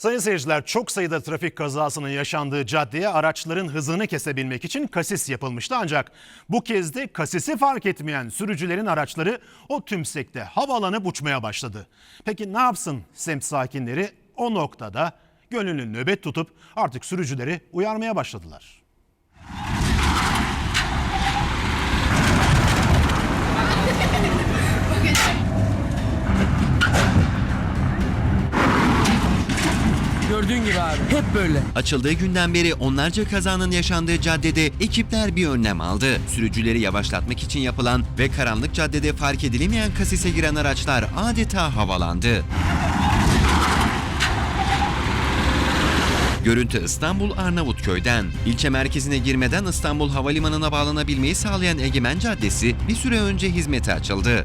Sayın seyirciler çok sayıda trafik kazasının yaşandığı caddeye araçların hızını kesebilmek için kasis yapılmıştı. Ancak bu kez de kasisi fark etmeyen sürücülerin araçları o tümsekte havalanıp uçmaya başladı. Peki ne yapsın semt sakinleri o noktada gönüllü nöbet tutup artık sürücüleri uyarmaya başladılar. Gördüğün gibi abi. Hep böyle. Açıldığı günden beri onlarca kazanın yaşandığı caddede ekipler bir önlem aldı. Sürücüleri yavaşlatmak için yapılan ve karanlık caddede fark edilemeyen kasise giren araçlar adeta havalandı. Görüntü İstanbul Arnavutköy'den. İlçe merkezine girmeden İstanbul Havalimanı'na bağlanabilmeyi sağlayan Egemen Caddesi bir süre önce hizmete açıldı.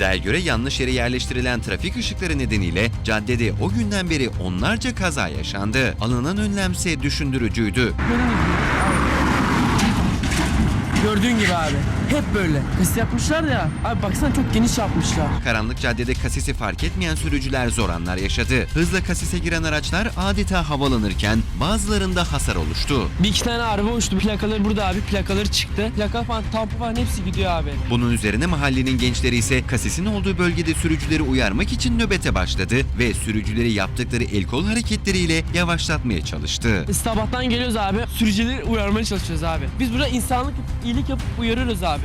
İddiaya göre yanlış yere yerleştirilen trafik ışıkları nedeniyle caddede o günden beri onlarca kaza yaşandı. Alınan önlemse düşündürücüydü. Gördüğün gibi abi. Hep böyle. Kasis yapmışlar ya. Abi baksana çok geniş yapmışlar. Karanlık caddede kasisi fark etmeyen sürücüler zor anlar yaşadı. Hızla kasise giren araçlar adeta havalanırken bazılarında hasar oluştu. Bir iki tane araba uçtu. Plakaları burada abi. Plakaları çıktı. Plaka falan, tampı falan hepsi gidiyor abi. Bunun üzerine mahallenin gençleri ise kasisin olduğu bölgede sürücüleri uyarmak için nöbete başladı ve sürücüleri yaptıkları el kol hareketleriyle yavaşlatmaya çalıştı. Sabahtan geliyoruz abi. Sürücüleri uyarmaya çalışıyoruz abi. Biz burada insanlık, iyilik yapıp uyarıyoruz abi.